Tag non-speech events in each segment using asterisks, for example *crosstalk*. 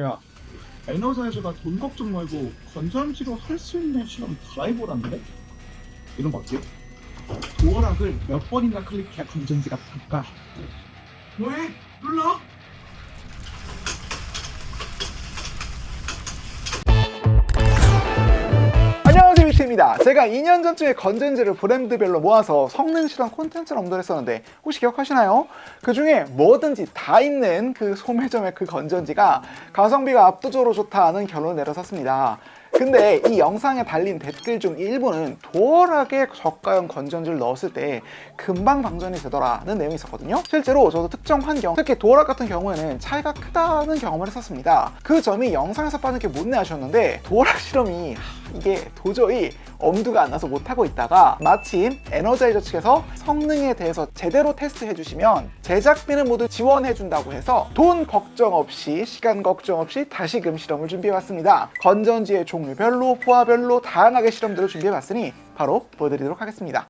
야, 에너자이저가 돈 걱정 말고 건전지로 할 수 있는 실험 다 해보라는데? 이런 거 어때요? 도어락을 몇 번이나 클릭해야 건전지가 탈까? 뭐해? 눌러! 위트입니다 제가 2년 전쯤에 건전지를 브랜드별로 모아서 성능 실험 콘텐츠를 업로드했었는데 혹시 기억하시나요? 그 중에 뭐든지 다 있는 그 소매점의 그 건전지가 가성비가 압도적으로 좋다는 결론을 내려섰습니다 근데 이 영상에 달린 댓글 중 일부는 도어락에 저가형 건전지를 넣었을 때 금방 방전이 되더라는 내용이 있었거든요. 실제로 저도 특정 환경 특히 도어락 같은 경우에는 차이가 크다는 경험을 했었습니다. 그 점이 영상에서 빠르게 못 내 하셨는데 도어락 실험이 이게 도저히 엄두가 안 나서 못하고 있다가 마침 에너자이저 측에서 성능에 대해서 제대로 테스트해 주시면 제작비는 모두 지원해 준다고 해서 돈 걱정 없이 시간 걱정 없이 다시금 실험을 준비해 왔습니다. 건전지의 종 류별로 포화별로 다양하게 실험들을 준비해 봤으니 바로 보여드리도록 하겠습니다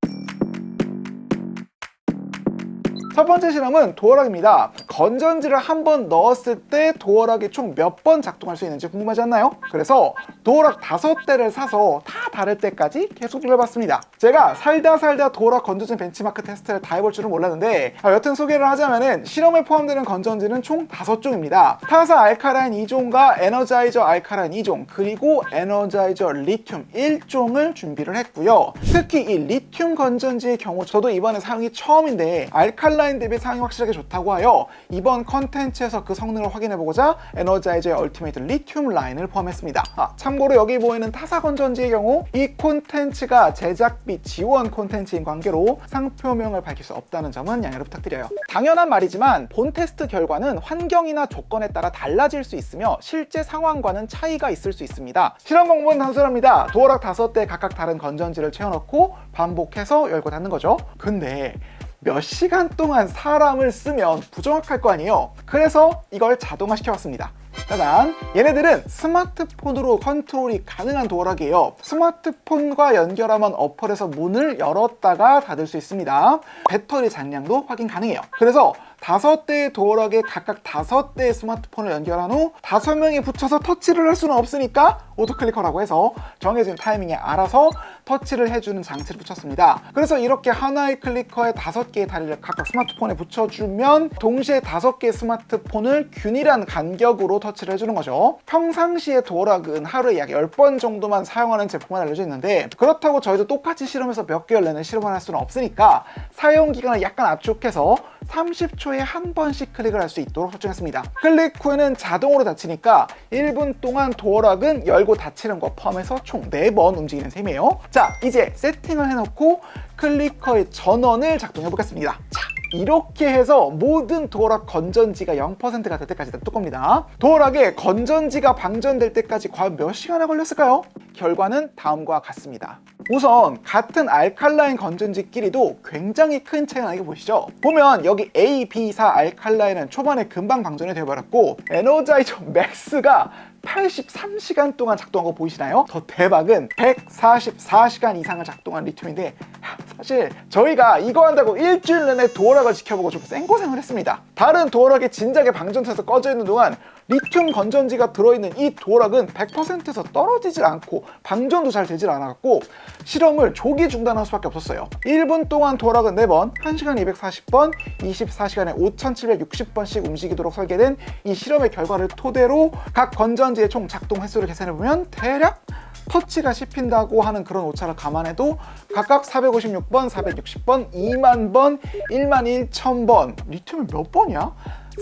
첫 번째 실험은 도어락입니다. 건전지를 한 번 넣었을 때 도어락이 총 몇 번 작동할 수 있는지 궁금하지 않나요? 그래서 도어락 다섯 대를 사서 다 다를 때까지 계속 눌러봤습니다. 제가 살다 살다 도어락 건전지 벤치마크 테스트를 다 해볼 줄은 몰랐는데 아, 여튼 소개를 하자면은 실험에 포함되는 건전지는 총 다섯 종입니다. 타사 알카라인 2종과 에너자이저 알카라인 2종 그리고 에너자이저 리튬 1종을 준비를 했고요. 특히 이 리튬 건전지의 경우 저도 이번에 사용이 처음인데 알칼라 인 대비 사용이 확실하게 좋다고 하여 이번 컨텐츠에서 그 성능을 확인해보고자 에너자이저의 얼티메이트 리튬 라인을 포함했습니다. 아, 참고로 여기 보이는 타사 건 전지의 경우 이 콘텐츠가 제작비 지원 콘텐츠인 관계로 상표명을 밝힐 수 없다는 점은 양해를 부탁드려요. 당연한 말이지만 본 테스트 결과는 환경이나 조건에 따라 달라질 수 있으며 실제 상황과는 차이가 있을 수 있습니다. 실험 방법은 단순합니다. 도어락 다섯 대 각각 다른 건전지를 채워넣고 반복해서 열고 닫는 거죠. 근데 몇 시간 동안 사람을 쓰면 부정확할 거 아니에요. 그래서 이걸 자동화 시켜봤습니다. 짜잔! 얘네들은 스마트폰으로 컨트롤이 가능한 도어락이에요. 스마트폰과 연결하면 어플에서 문을 열었다가 닫을 수 있습니다. 배터리 잔량도 확인 가능해요. 그래서 다섯 대의 도어락에 각각 다섯 대의 스마트폰을 연결한 후 다섯 명이 붙여서 터치를 할 수는 없으니까 오토클리커라고 해서 정해진 타이밍에 알아서 터치를 해주는 장치를 붙였습니다. 그래서 이렇게 하나의 클리커에 다섯 개의 다리를 각각 스마트폰에 붙여주면 동시에 다섯 개의 스마트폰을 균일한 간격으로 터치를 해주는 거죠. 평상시에 도어락은 하루에 약 10번 정도만 사용하는 제품만 알려져 있는데 그렇다고 저희도 똑같이 실험해서 몇 개월 내내 실험을 할 수는 없으니까 사용 기간을 약간 압축해서 30초에 한 번씩 클릭을 할 수 있도록 설정했습니다. 클릭 후에는 자동으로 닫히니까 1분 동안 도어락은 열고 닫히는 거 포함해서 총 4번 움직이는 셈이에요. 자, 이제 세팅을 해놓고 클리커의 전원을 작동해 보겠습니다. 자, 이렇게 해서 모든 도어락 건전지가 0%가 될 때까지 냅둘 겁니다. 도어락에 건전지가 방전될 때까지 과연 몇 시간이 걸렸을까요? 결과는 다음과 같습니다. 우선 같은 알칼라인 건전지끼리도 굉장히 큰 차이가 나게 보시죠. 보면 여기 A, B, 4 알칼라인은 초반에 금방 방전이 되어버렸고 에너자이저 맥스가 83시간 동안 작동한 거 보이시나요? 더 대박은 144시간 이상을 작동한 리튬인데 사실 저희가 이거 한다고 일주일 내내 도어락을 지켜보고 좀 생고생을 했습니다. 다른 도어락이 진작에 방전돼서 꺼져 있는 동안 리튬 건전지가 들어있는 이 도어락은 100%에서 떨어지질 않고 방전도 잘 되질 않았고 실험을 조기 중단할 수밖에 없었어요. 1분 동안 도어락은 4번, 1시간 240번, 24시간에 5760번씩 움직이도록 설계된 이 실험의 결과를 토대로 각 건전지의 총 작동 횟수를 계산해보면 대략 터치가 씹힌다고 하는 그런 오차를 감안해도 각각 456번, 460번, 2만 번, 1만 1천 번 리튬이 몇 번이야?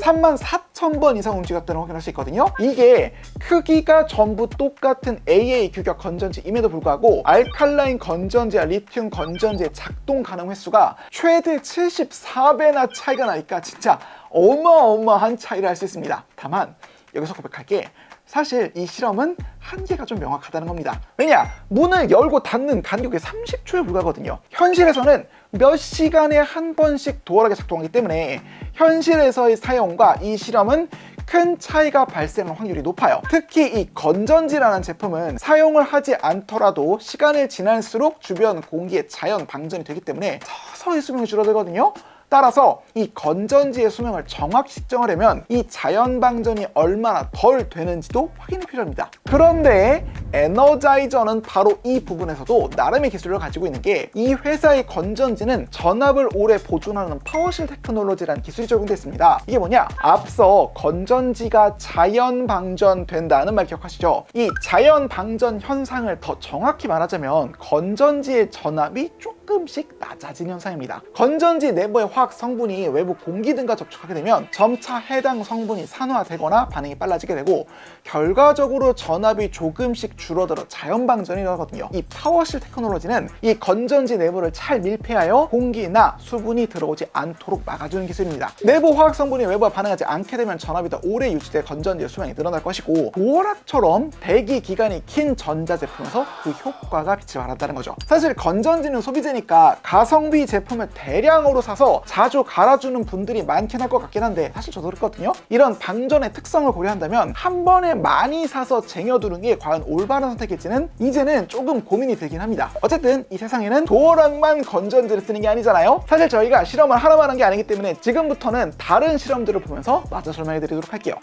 3만 4천 번 이상 움직였다는 확인할 수 있거든요. 이게 크기가 전부 똑같은 AA 규격 건전지임에도 불구하고 알칼라인 건전지와 리튬 건전지의 작동 가능 횟수가 최대 74배나 차이가 나니까 진짜 어마어마한 차이를 할수 있습니다. 다만 여기서 고백할 게 사실 이 실험은 한계가 좀 명확하다는 겁니다. 왜냐? 문을 열고 닫는 간격이 30초에 불과하거든요. 현실에서는 몇 시간에 한 번씩 도어락이 작동하기 때문에 현실에서의 사용과 이 실험은 큰 차이가 발생할 확률이 높아요. 특히 이 건전지라는 제품은 사용을 하지 않더라도 시간을 지날수록 주변 공기의 자연 방전이 되기 때문에 서서히 수명이 줄어들거든요. 따라서 이 건전지의 수명을 정확히 측정하려면 이 자연 방전이 얼마나 덜 되는지도 확인이 필요합니다. 그런데 에너자이저는 바로 이 부분에서도 나름의 기술을 가지고 있는 게 이 회사의 건전지는 전압을 오래 보존하는 파워실 테크놀로지라는 기술이 적용되어 있습니다. 이게 뭐냐? 앞서 건전지가 자연 방전된다는 말 기억하시죠? 이 자연 방전 현상을 더 정확히 말하자면 건전지의 전압이 조금씩 낮아진 현상입니다. 건전지 내부의 화학 성분이 외부 공기 등과 접촉하게 되면 점차 해당 성분이 산화되거나 반응이 빨라지게 되고 결과적으로 전압이 조금씩 줄어들어 자연 방전이 일어나거든요. 이 파워실 테크놀로지는 이 건전지 내부를 잘 밀폐하여 공기나 수분이 들어오지 않도록 막아주는 기술입니다. 내부 화학 성분이 외부와 반응하지 않게 되면 전압이 더 오래 유지돼 건전지의 수명이 늘어날 것이고 도어락처럼 대기 기간이 긴 전자 제품에서 그 효과가 빛을 발한다는 거죠. 사실 건전지는 소비재니까 가성비 제품을 대량으로 사서 자주 갈아주는 분들이 많긴 할 것 같긴 한데 사실 저도 그렇거든요. 이런 방전의 특성을 고려한다면 한 번에 많이 사서 쟁여두는 게 과연 올 바른 선택일지는 이제는 조금 고민이 되긴 합니다. 어쨌든 이 세상에는 도어락만 건전지를 쓰는 게 아니잖아요. 사실 저희가 실험을 하나만 한 게 아니기 때문에 지금부터는 다른 실험들을 보면서 마저 설명해 드리도록 할게요.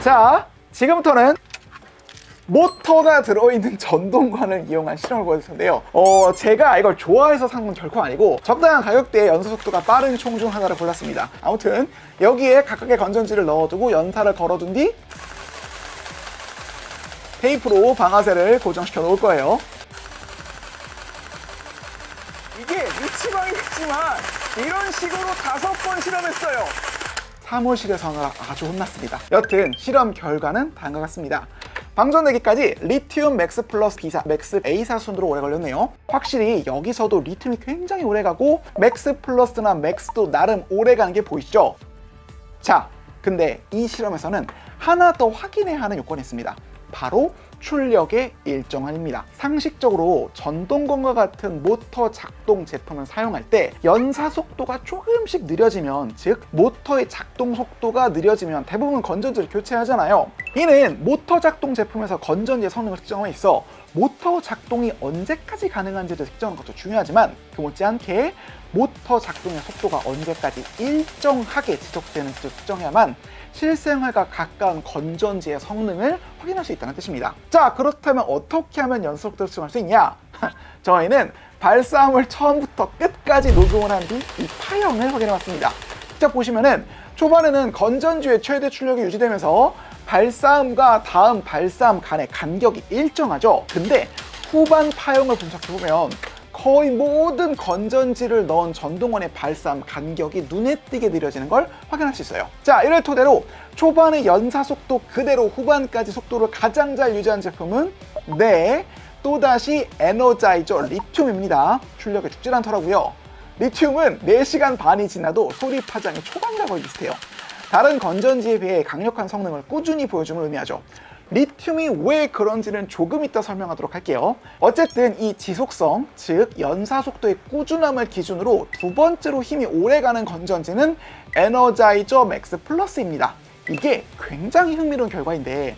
자, 지금부터는 모터가 들어있는 전동관을 이용한 실험을 보여줄 텐데요. 어, 제가 이걸 좋아해서 산 건 결코 아니고 적당한 가격대에 연소 속도가 빠른 총 중 하나를 골랐습니다. 아무튼 여기에 각각의 건전지를 넣어두고 연사를 걸어둔 뒤 테이프로 방아쇠를 고정시켜 놓을 거예요. 이게 미치광이겠지만 이런 식으로 다섯 번 실험했어요. 사무실에서는 아주 혼났습니다. 여튼 실험 결과는 다음과 같습니다. 방전되기까지 리튬 맥스 플러스 B사, 맥스 A사 순으로 오래 걸렸네요. 확실히 여기서도 리튬이 굉장히 오래 가고 맥스 플러스나 맥스도 나름 오래 가는 게 보이시죠? 자, 근데 이 실험에서는 하나 더 확인해야 하는 요건이 있습니다. 바로 출력의 일정한입니다. 상식적으로 전동건과 같은 모터 작동 제품을 사용할 때 연사 속도가 조금씩 느려지면 즉 모터의 작동 속도가 느려지면 대부분 건전지를 교체하잖아요. 이는 모터 작동 제품에서 건전지의 성능을 측정함에 있어 모터 작동이 언제까지 가능한지를 측정하는 것도 중요하지만 그 못지않게 모터 작동의 속도가 언제까지 일정하게 지속되는지 측정해야만 실생활과 가까운 건전지의 성능을 확인할 수 있다는 뜻입니다. 자, 그렇다면 어떻게 하면 연속도를 측정할 수 있냐? *laughs* 저희는 발사함을 처음부터 끝까지 녹음을 한 뒤 이 파형을 확인해 봤습니다. 자, 보시면은 초반에는 건전지의 최대 출력이 유지되면서 발사함과 다음 발사함 간의 간격이 일정하죠. 근데 후반 파형을 분석해보면 거의 모든 건전지를 넣은 전동원의 발사함 간격이 눈에 띄게 느려지는 걸 확인할 수 있어요. 자, 이를 토대로 초반의 연사 속도 그대로 후반까지 속도를 가장 잘 유지한 제품은 네, 또다시 에너자이저 리튬입니다. 출력에 죽질 않더라고요. 리튬은 4시간 반이 지나도 소리 파장이 거의 비슷해요. 다른 건전지에 비해 강력한 성능을 꾸준히 보여줌을 의미하죠. 리튬이 왜 그런지는 조금 이따 설명하도록 할게요. 어쨌든 이 지속성, 즉 연사 속도의 꾸준함을 기준으로 두 번째로 힘이 오래가는 건전지는 에너자이저 맥스 플러스입니다. 이게 굉장히 흥미로운 결과인데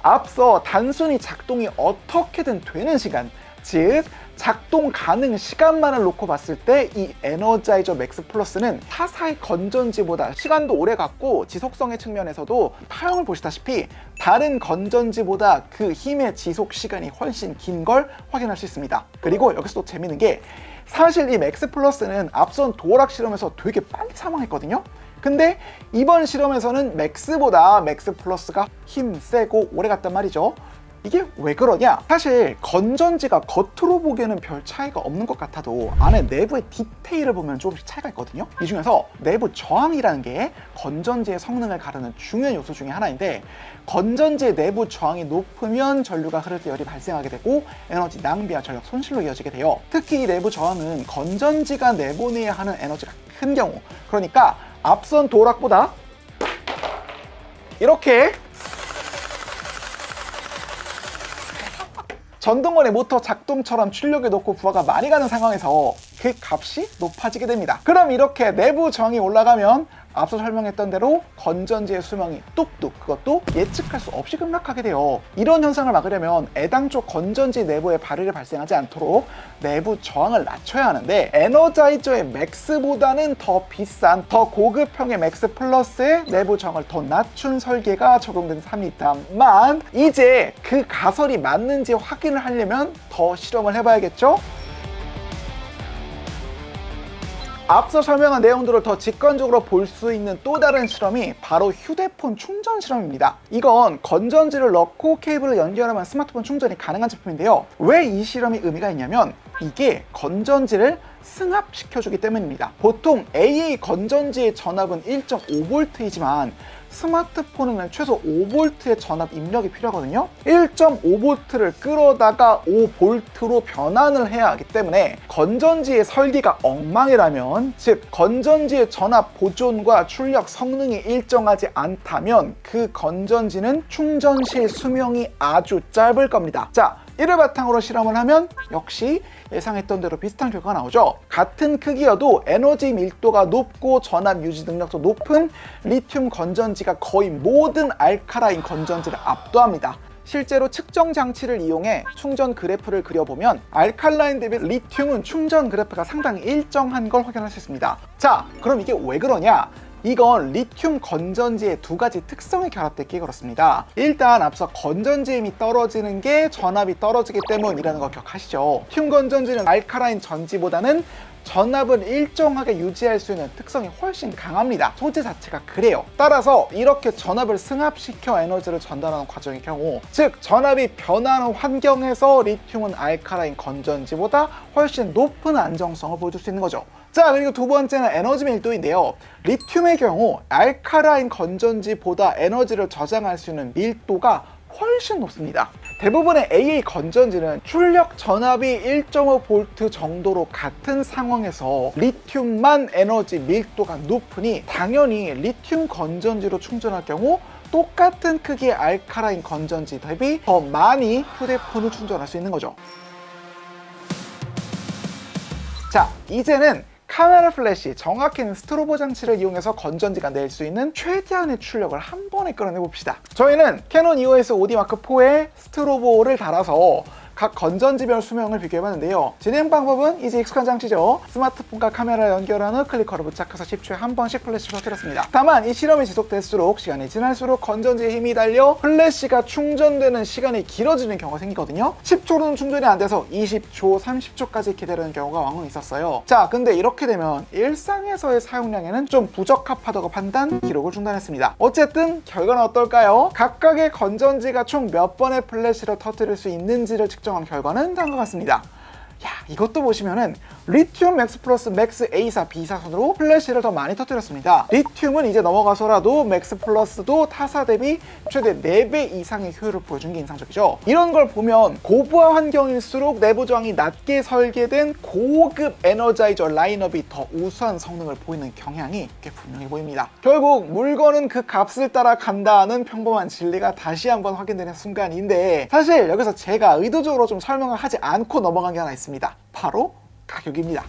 앞서 단순히 작동이 어떻게든 되는 시간, 즉 작동 가능 시간만을 놓고 봤을 때 이 에너자이저 맥스 플러스는 타사의 건전지보다 시간도 오래 갔고 지속성의 측면에서도 파형을 보시다시피 다른 건전지보다 그 힘의 지속 시간이 훨씬 긴 걸 확인할 수 있습니다. 그리고 여기서 또 재밌는 게 사실 이 맥스 플러스는 앞선 도어락 실험에서 되게 빨리 사망했거든요. 근데 이번 실험에서는 맥스보다 맥스 플러스가 힘 세고 오래 갔단 말이죠. 이게 왜 그러냐? 사실 건전지가 겉으로 보기에는 별 차이가 없는 것 같아도 안에 내부의 디테일을 보면 조금씩 차이가 있거든요. 이 중에서 내부 저항이라는 게 건전지의 성능을 가르는 중요한 요소 중에 하나인데 건전지의 내부 저항이 높으면 전류가 흐를 때 열이 발생하게 되고 에너지 낭비와 전력 손실로 이어지게 돼요. 특히 이 내부 저항은 건전지가 내보내야 하는 에너지가 큰 경우 그러니까 앞선 도락보다 이렇게 전동원의 모터 작동처럼 출력에 놓고 부하가 많이 가는 상황에서 그 값이 높아지게 됩니다. 그럼 이렇게 내부 저항이 올라가면 앞서 설명했던 대로 건전지의 수명이 뚝뚝 그것도 예측할 수 없이 급락하게 돼요. 이런 현상을 막으려면 애당초 건전지 내부에 발열이 발생하지 않도록 내부 저항을 낮춰야 하는데 에너자이저의 맥스보다는 더 비싼 더 고급형의 맥스 플러스의 내부 저항을 더 낮춘 설계가 적용된 3리터만 이제 그 가설이 맞는지 확인을 하려면 더 실험을 해봐야겠죠? 앞서 설명한 내용들을 더 직관적으로 볼 수 있는 또 다른 실험이 바로 휴대폰 충전 실험입니다. 이건 건전지를 넣고 케이블을 연결하면 스마트폰 충전이 가능한 제품인데요. 왜 이 실험이 의미가 있냐면 이게 건전지를 승합시켜주기 때문입니다. 보통 AA 건전지의 전압은 1.5V이지만 스마트폰에는 최소 5V의 전압 입력이 필요하거든요. 1.5V를 끌어다가 5V로 변환을 해야 하기 때문에 건전지의 설계가 엉망이라면, 즉 건전지의 전압 보존과 출력 성능이 일정하지 않다면 그 건전지는 충전 시 수명이 아주 짧을 겁니다. 자, 이를 바탕으로 실험을 하면 역시 예상했던 대로 비슷한 결과가 나오죠. 같은 크기여도 에너지 밀도가 높고 전압 유지 능력도 높은 리튬 건전지가 거의 모든 알카라인 건전지를 압도합니다. 실제로 측정 장치를 이용해 충전 그래프를 그려보면 알칼라인 대비 리튬은 충전 그래프가 상당히 일정한 걸 확인할 수 있습니다. 자, 그럼 이게 왜 그러냐? 이건 리튬 건전지의 두 가지 특성이 결합됐기에 그렇습니다. 일단 앞서 건전지 힘이 떨어지는 게 전압이 떨어지기 때문이라는 거 기억하시죠? 리튬 건전지는 알카라인 전지보다는 전압을 일정하게 유지할 수 있는 특성이 훨씬 강합니다. 소재 자체가 그래요. 따라서 이렇게 전압을 승합시켜 에너지를 전달하는 과정의 경우, 즉 전압이 변하는 환경에서 리튬은 알카라인 건전지보다 훨씬 높은 안정성을 보여줄 수 있는 거죠. 자 그리고 두 번째는 에너지 밀도인데요. 리튬의 경우 알카라인 건전지보다 에너지를 저장할 수 있는 밀도가 훨씬 높습니다. 대부분의 AA 건전지는 출력 전압이 1.5V 정도로 같은 상황에서 리튬만 에너지 밀도가 높으니 당연히 리튬 건전지로 충전할 경우 똑같은 크기의 알카라인 건전지 대비 더 많이 휴대폰을 충전할 수 있는 거죠. 자, 이제는 카메라 플래시, 정확히는 스트로보 장치를 이용해서 건전지가 낼 수 있는 최대한의 출력을 한 번에 끌어내 봅시다. 저희는 캐논 EOS 5D 마크 4에 스트로보를 달아서 각 건전지별 수명을 비교해봤는데요. 진행 방법은 이제 익숙한 장치죠. 스마트폰과 카메라 연결한 후 클리커를 부착해서 10초에 한 번씩 플래시를 터뜨렸습니다. 다만 이 실험이 지속될수록 시간이 지날수록 건전지에 힘이 달려 플래시가 충전되는 시간이 길어지는 경우가 생기거든요. 10초로는 충전이 안 돼서 20초, 30초까지 기다리는 경우가 왕왕 있었어요. 자, 근데 이렇게 되면 일상에서의 사용량에는 좀 부적합하다고 판단, 기록을 중단했습니다. 어쨌든 결과는 어떨까요? 각각의 건전지가 총 몇 번의 플래시를 터뜨릴 수 있는지를 측정 한 결과는 다음과 같습니다. 야, 이것도 보시면은 리튬 맥스 플러스 맥스 A사 B사선으로 플래시를 더 많이 터뜨렸습니다. 리튬은 이제 넘어가서라도 맥스 플러스도 타사 대비 최대 4배 이상의 효율을 보여준 게 인상적이죠. 이런 걸 보면 고부하 환경일수록 내부 저항이 낮게 설계된 고급 에너자이저 라인업이 더 우수한 성능을 보이는 경향이 꽤 분명해 보입니다. 결국 물건은 그 값을 따라 간다는 평범한 진리가 다시 한번 확인되는 순간인데 사실 여기서 제가 의도적으로 좀 설명을 하지 않고 넘어간 게 하나 있습니다. 바로 가격입니다.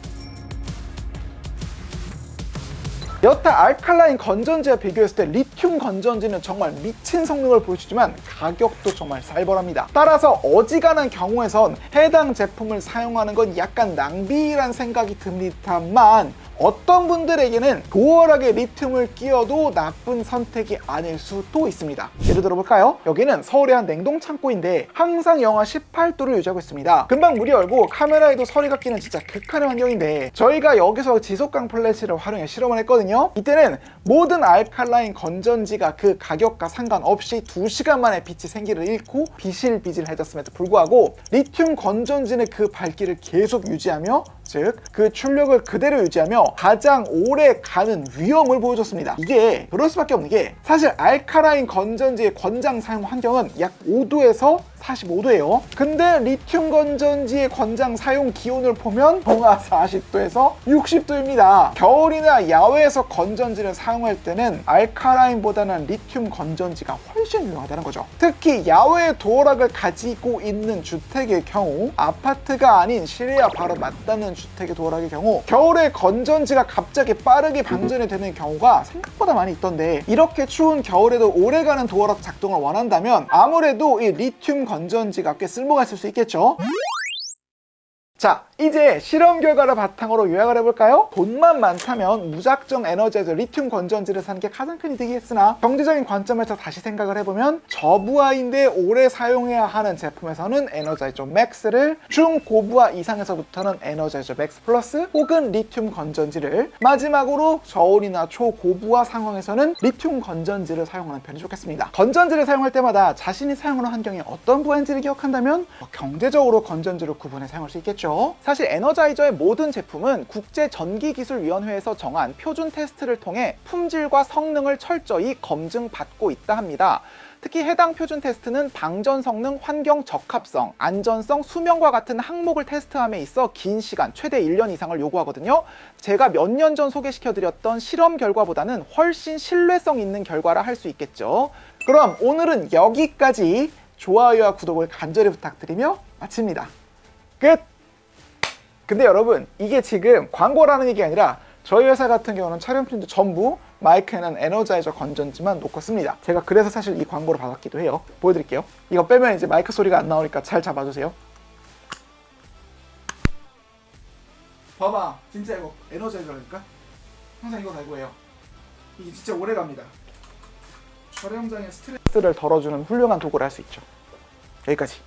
여타 알칼라인 건전지와 비교했을 때 리튬 건전지는 정말 미친 성능을 보여주지만 가격도 정말 살벌합니다. 따라서 어지간한 경우에선 해당 제품을 사용하는 건 약간 낭비란 생각이 듭니다만 어떤 분들에게는 도어락에 리튬을 끼워도 나쁜 선택이 아닐 수도 있습니다. 예를 들어볼까요? 여기는 서울의 한 냉동 창고인데 항상 영하 18도를 유지하고 있습니다. 금방 문이 열고 카메라에도 서리가 끼는 진짜 극한의 환경인데 저희가 여기서 지속강 플래시를 활용해 실험을 했거든요. 이때는 모든 알칼라인 건전지가 그 가격과 상관없이 2시간 만에 빛이 생기를 잃고 비실비실해졌음에도 불구하고 리튬 건전지는 그 밝기를 계속 유지하며 즉 그 출력을 그대로 유지하며 가장 오래 가는 위험을 보여줬습니다. 이게 그럴 수밖에 없는 게 사실 알카라인 건전지의 권장 사용 환경은 약 5도에서 45도예요. 근데 리튬 건전지의 권장 사용 기온을 보면 영하 40도에서 60도입니다. 겨울이나 야외에서 건전지를 사용할 때는 알카라인보다는 리튬 건전지가 훨씬 유용하다는 거죠. 특히 야외 도어락을 가지고 있는 주택의 경우 아파트가 아닌 실내와 바로 맞닿는 주택의 도어락의 경우 겨울에 건전지가 갑자기 빠르게 방전이 되는 경우가 생각보다 많이 있던데 이렇게 추운 겨울에도 오래가는 도어락 작동을 원한다면 아무래도 이 리튬 건전지 가 꽤 쓸모가 있을 수 있겠죠. 자, 이제 실험 결과를 바탕으로 요약을 해볼까요? 돈만 많다면 무작정 에너지에서 리튬 건전지를 사는 게 가장 큰 이득이겠으나 경제적인 관점에서 다시 생각을 해보면 저부하인데 오래 사용해야 하는 제품에서는 에너자이저 맥스를 중고부하 이상에서부터는 에너자이저 맥스 플러스 혹은 리튬 건전지를 마지막으로 저온이나 초고부하 상황에서는 리튬 건전지를 사용하는 편이 좋겠습니다. 건전지를 사용할 때마다 자신이 사용하는 환경에 어떤 부하인지를 기억한다면 뭐 경제적으로 건전지를 구분해 사용할 수 있겠죠. 사실 에너자이저의 모든 제품은 국제 전기기술위원회에서 정한 표준 테스트를 통해 품질과 성능을 철저히 검증받고 있다 합니다. 특히 해당 표준 테스트는 방전 성능, 환경 적합성, 안전성, 수명과 같은 항목을 테스트함에 있어 긴 시간, 최대 1년 이상을 요구하거든요. 제가 몇 년 전 소개시켜드렸던 실험 결과보다는 훨씬 신뢰성 있는 결과라 할 수 있겠죠. 그럼 오늘은 여기까지 좋아요와 구독을 간절히 부탁드리며 마칩니다. 끝! 근데 여러분 이게 지금 광고라는 얘기 아니라 저희 회사 같은 경우는 촬영 필름도 전부 마이크에는 에너자이저 건전지만 놓고 씁니다. 제가 그래서 사실 이 광고를 받았기도 해요. 보여드릴게요. 이거 빼면 이제 마이크 소리가 안 나오니까 잘 잡아주세요. 봐봐, 진짜 이거 에너자이저라니까? 항상 이거 달고 해요. 이게 진짜 오래 갑니다. 촬영장의 스트레스를 덜어주는 훌륭한 도구를 할 수 있죠. 여기까지.